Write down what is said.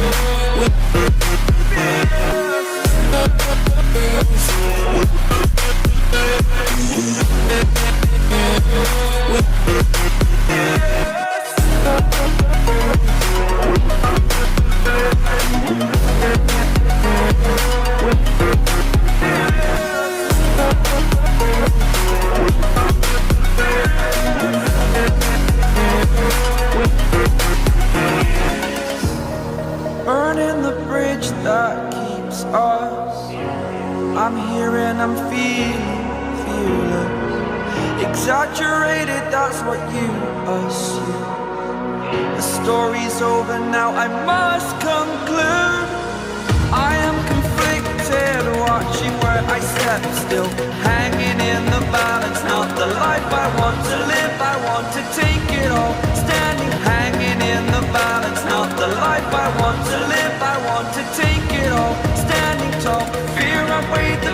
Burning keeps us. I'm here and I'm feeling fearless. Exaggerated, that's what you assume. The story's over now, I must conclude. I am conflicted, watching where I step still. Hanging in the balance, not the life I want to live. I want to take it all. Standing, hanging in the balance, not the life I want to live. I want to take